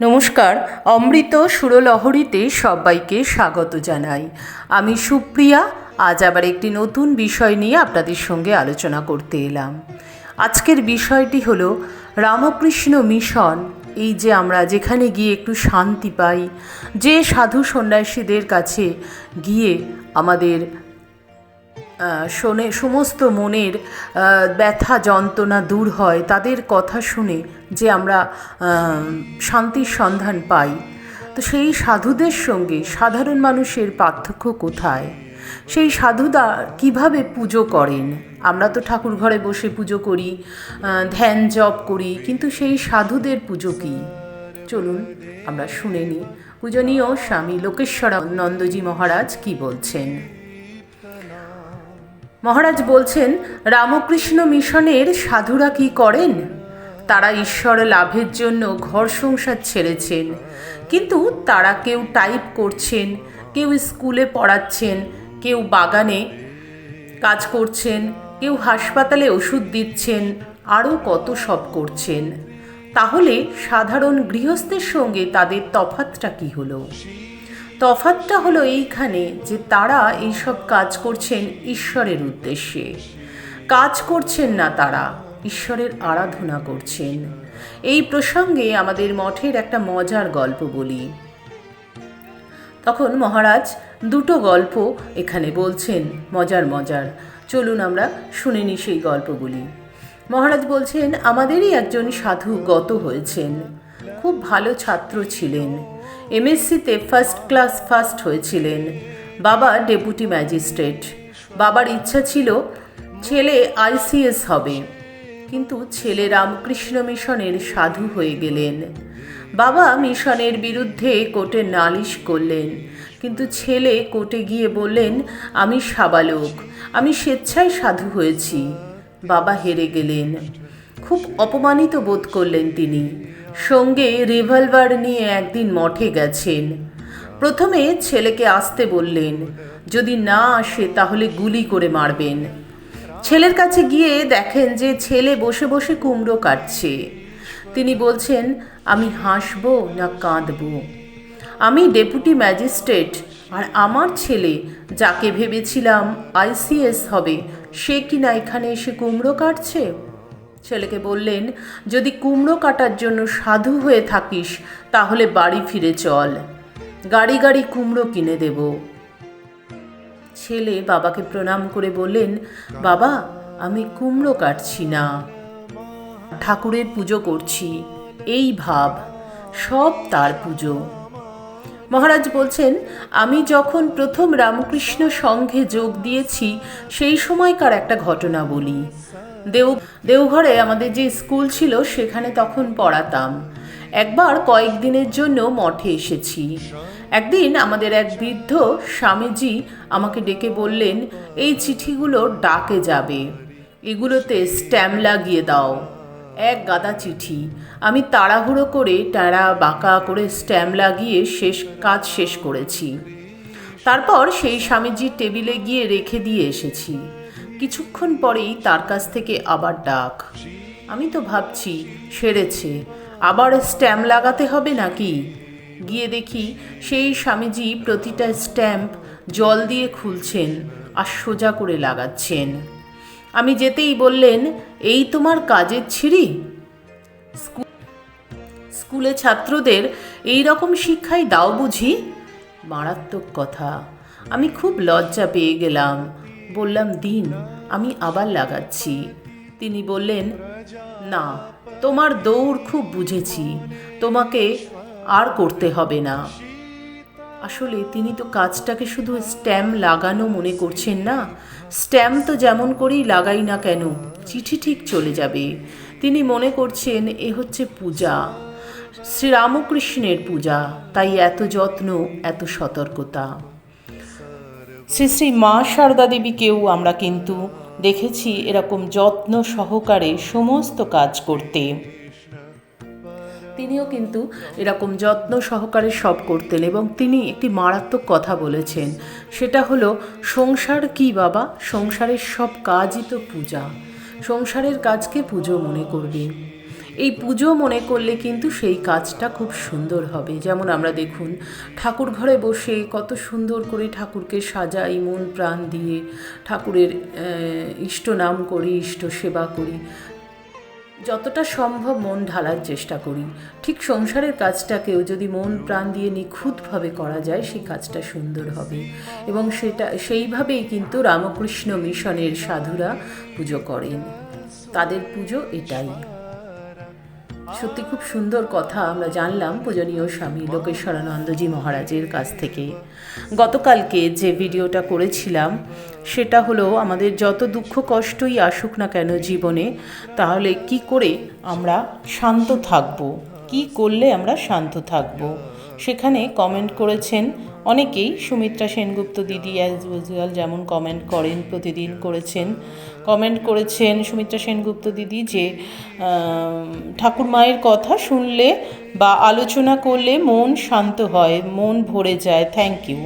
নমস্কার, অমৃত সুরলহরীতে সবাইকে স্বাগত জানাই। আমি সুপ্রিয়া, আজ আবার একটি নতুন বিষয় নিয়ে আপনাদের সঙ্গে আলোচনা করতে এলাম। আজকের বিষয়টি হলো, রামকৃষ্ণ মিশন, এই যে আমরা যেখানে গিয়ে একটু শান্তি পাই, যে সাধু সন্ন্যাসীদের কাছে গিয়ে আমাদের শোনে, সমস্ত মনের ব্যথা, যন্ত্রণা দূর হয়, তাদের কথা শুনে যে আমরা শান্তির সন্ধান পাই। তো সেই সাধুদের সঙ্গে সাধারণ মানুষের পার্থক্য কোথায়? সেই সাধুদা কীভাবে পুজো করেন? আমরা তো ঠাকুর ঘরে বসে পুজো করি ধ্যান জপ করি, কিন্তু সেই সাধুদের পুজো কী? চলুন, আমরা শুনে নিই। পূজনীয় স্বামী লোকেশ্বরানন্দজি মহারাজ কি বলছেন? মহারাজ বলছেন, রামকৃষ্ণ মিশনের সাধুরা কি করেন? তারা ঈশ্বর লাভের জন্য ঘর সংসার ছেড়েছেন, কিন্তু তারা কেউ টাইপ করছেন, কেউ স্কুলে পড়াচ্ছেন, কেউ বাগানে কাজ করছেন, কেউ হাসপাতালে ওষুধ দিচ্ছেন, আরও কত সব করছেন। তাহলে সাধারণ গৃহস্থের সঙ্গে তাদের তফাতটা কি হলো? তফাতটা হলো এইখানে যে তারা এইসব কাজ করছেন ঈশ্বরের উদ্দেশ্যে। কাজ করছেন না তারা, ঈশ্বরের আরাধনা করছেন। এই প্রসঙ্গে আমাদের মঠের একটা মজার গল্প বলি। তখন মহারাজ দুটো গল্প এখানে বলছেন, মজার মজার। চলুন আমরা শুনে নিই সেই গল্পগুলি। মহারাজ বলছেন, আমাদেরই একজন সাধু গত হয়েছেন। খুব ভালো ছাত্র ছিলেন। এমএসসিতে ফার্স্ট ক্লাস ফার্স্ট হয়েছিলেন। বাবা ডেপুটি ম্যাজিস্ট্রেট বাবার ইচ্ছা ছিল ছেলে আইসিএস হবে। কিন্তু ছেলে রামকৃষ্ণ মিশনের সাধু হয়ে গেলেন। বাবা মিশনের বিরুদ্ধে কোর্টে নালিশ করলেন। কিন্তু ছেলে কোর্টে গিয়ে বললেন, আমি সাবালক, আমি স্বেচ্ছায় সাধু হয়েছি। বাবা হেরে গেলেন। খুব অপমানিত বোধ করলেন তিনি। সঙ্গে রিভলভার নিয়ে একদিন মঠে গেছেন। প্রথমে ছেলেকে আসতে বললেন, যদি না আসে তাহলে গুলি করে মারবেন। ছেলের কাছে গিয়ে দেখেন যে ছেলে বসে বসে কুমড়ো কাটছে। তিনি বলছেন, আমি হাসব না কাঁদবো? আমি ডেপুটি ম্যাজিস্ট্রেট, আর আমার ছেলে, যাকে ভেবেছিলাম আইসিএস হবে, সে কিনা এখানে এসে কুমড়ো কাটছে? ছেলেকে বললেন, যদি কুমড়ো কাটার জন্য সাধু হয়ে থাকিস, তাহলে বাড়ি ফিরে চল। গাড়ি গাড়ি কুমড়ো কিনে দেব। ছেলে বাবাকে প্রণাম করে বললেন, বাবা, আমি কুমড়ো কাটছি না। ঠাকুরের পুজো করছি, এই ভাব, সব তার পুজো। মহারাজ বলছেন, আমি যখন প্রথম রামকৃষ্ণ সংঘে যোগ দিয়েছি, সেই সময়কার একটা ঘটনা বলি। দেও দেওঘরে আমাদের যে স্কুল ছিল, সেখানে তখন পড়াতাম। একবার কয়েকদিনের জন্য মঠে এসেছি। একদিন আমাদের এক বৃদ্ধ স্বামীজি আমাকে ডেকে বললেন, এই চিঠিগুলো ডাকে যাবে। এগুলোতে স্ট্যাম্প লাগিয়ে দাও। এক গাদা চিঠি। আমি তাড়াহুড়ো করে টাড়া বাঁকা করে স্ট্যাম্প লাগিয়ে শেষ, কাজ শেষ করেছি। তারপর সেই স্বামীজির টেবিলে গিয়ে রেখে দিয়ে এসেছি। কিছুক্ষণ পরেই তার কাছ থেকে আবার ডাক। আমি তো ভাবছি, সেরেছে, আবার স্ট্যাম্প লাগাতে হবে নাকি? গিয়ে দেখি সেই স্বামীজি প্রতিটা স্ট্যাম্প জল দিয়ে খুলছেন আর সোজা করে লাগাচ্ছেন। আমি যেতেই বললেন, এই তোমার কাজের ছিঁড়ি? স্কু- স্কুলে ছাত্রদের এই রকম শিক্ষাই দাও বুঝি? মারাত্মক কথা। আমি খুব লজ্জা পেয়ে গেলাম। বললাম, দিন, আমি আবার লাগাচ্ছি। তিনি বললেন, না, তোমার দৌড় খুব বুঝেছি, তোমাকে আর করতে হবে না। আসলে তিনি তো কাজটাকে শুধু স্ট্যাম্প লাগানো মনে করছেন না, স্ট্যাম্প তো যেমন করেই লাগাই না কেন, চিঠি ঠিক চলে যাবে। তিনি মনে করছেন, এ হচ্ছে পূজা, শ্রীরামকৃষ্ণের পূজা, তাই এত যত্ন, এত সতর্কতা। শ্রী শ্রী মা সারদা দেবীকেও আমরা কিন্তু দেখেছি এরকম যত্ন সহকারে সমস্ত কাজ করতে। তিনিও কিন্তু এরকম যত্ন সহকারে সব করতেন এবং তিনি একটি মারাত্মক কথা বলেছেন। সেটা হলো, সংসার কি বাবা? সংসারের সব কাজই তো পূজা। সংসারের কাজকে পুজো মনে করবে। এই পুজো মনে করলে কিন্তু সেই কাজটা খুব সুন্দর হবে। যেমন আমরা দেখুন, ঠাকুর ঘরে বসে কত সুন্দর করে ঠাকুরকে সাজাই, মন প্রাণ দিয়ে ঠাকুরের ইষ্ট নাম করি, ইষ্ট সেবা করি। যতটা সম্ভব মন ঢালার চেষ্টা করি। ঠিক সংসারের কাজটাকেও যদি মন প্রাণ দিয়ে নিখুঁতভাবে করা যায়, সেই কাজটা সুন্দর হবে। এবং সেটা, সেইভাবেই কিন্তু রামকৃষ্ণ মিশনের সাধুরা পুজো করেন। তাদের পুজো এটাই। সত্যি খুব সুন্দর কথা আমরা জানলাম পূজনীয় স্বামী লোকেশ্বরানন্দজি মহারাজের কাছ থেকে। গতকালকে যে ভিডিওটা করেছিলাম, সেটা হলো আমাদের যত দুঃখ কষ্টই আসুক না কেন জীবনে, তাহলে কি করে আমরা শান্ত থাকব? কি করলে আমরা শান্ত থাকব? সেখানে কমেন্ট করেছেন অনেকেই সুমিত্রা সেনগুপ্ত দিদি অ্যাজ ইউজুয়াল যেমন কমেন্ট করেন, প্রতিদিন করেছেন। কমেন্ট করেছেন সুমিত্রা সেনগুপ্ত দিদি যে ঠাকুর মায়ের কথা শুনলে বা আলোচনা করলে মন শান্ত হয়, মন ভরে যায় thank you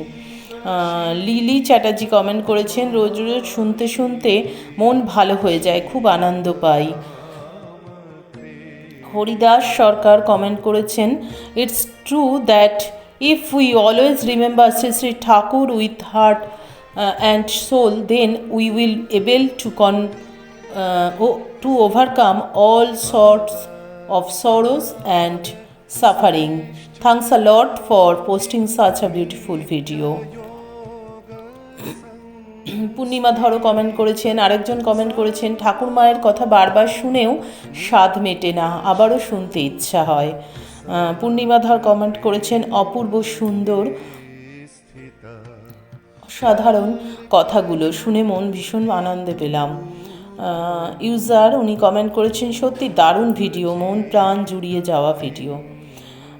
Lily Chatterjee comment করেছেন, রোজ রোজ শুনতে শুনতে মন ভালো হয়ে যায়, খুব আনন্দ পাই। হরিদাস সরকার কমেন্ট করেছেন it's true that if we always remember Shri Shri Thakur with heart and soul then we will able to con to overcome all sorts of sorrows and suffering. Thanks a lot for posting such a beautiful video. Purnima ধরো comment করেছেন, আরেকজন comment করেছেন, ঠাকুর মায়ের কথা বারবার শুনেও স্বাদ মেটে না, আবারও শুনতে ইচ্ছা হয় পূর্ণিমা ধর কমেন্ট করেছেন, অপূর্ব সুন্দর সাধারণ কথাগুলো শুনে মন ভীষণ আনন্দে পেলাম। ইউজার উনি কমেন্ট করেছেন, সত্যি দারুণ ভিডিও, মন প্রাণ জুড়িয়ে যাওয়া ভিডিও।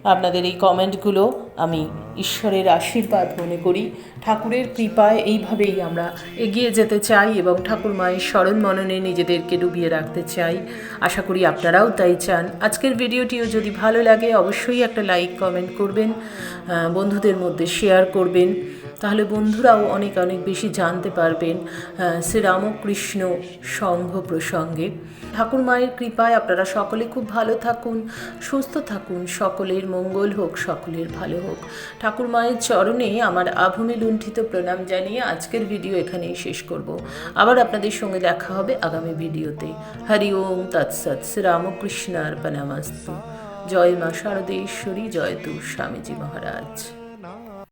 আপনাদের এই কমেন্টগুলো আমি ঈশ্বরের আশীর্বাদ মনে করি। ঠাকুরের কৃপায় এইভাবেই আমরা এগিয়ে যেতে চাই এবং ঠাকুর মায়ের স্মরণ মননে নিজেদেরকে ডুবিয়ে রাখতে চাই। আশা করি আপনারাও তাই চান। আজকের ভিডিওটিও যদি ভালো লাগে, অবশ্যই একটা লাইক, কমেন্ট করবেন বন্ধুদের মধ্যে শেয়ার করবেন। তাহলে বন্ধুরাও অনেক অনেক বেশি জানতে পারবেন শ্রীরামকৃষ্ণ সংঘ প্রসঙ্গে। ঠাকুর মায়ের কৃপায় আপনারা সকলে খুব ভালো থাকুন, সুস্থ থাকুন, সকলের মঙ্গল হোক, সকলের ভালো হোক। ঠাকুর মায়ের চরণে আমার আভূমি লুণ্ঠিত প্রণাম জানিয়ে আজকের ভিডিও এখানেই শেষ করব। আবার আপনাদের সঙ্গে দেখা হবে আগামী ভিডিওতে। হরি ওম তৎসৎ শ্রীরামকৃষ্ণ অর্পণামস্তু জয় মা শারদেশ্বরী, জয় তু স্বামীজি মহারাজ।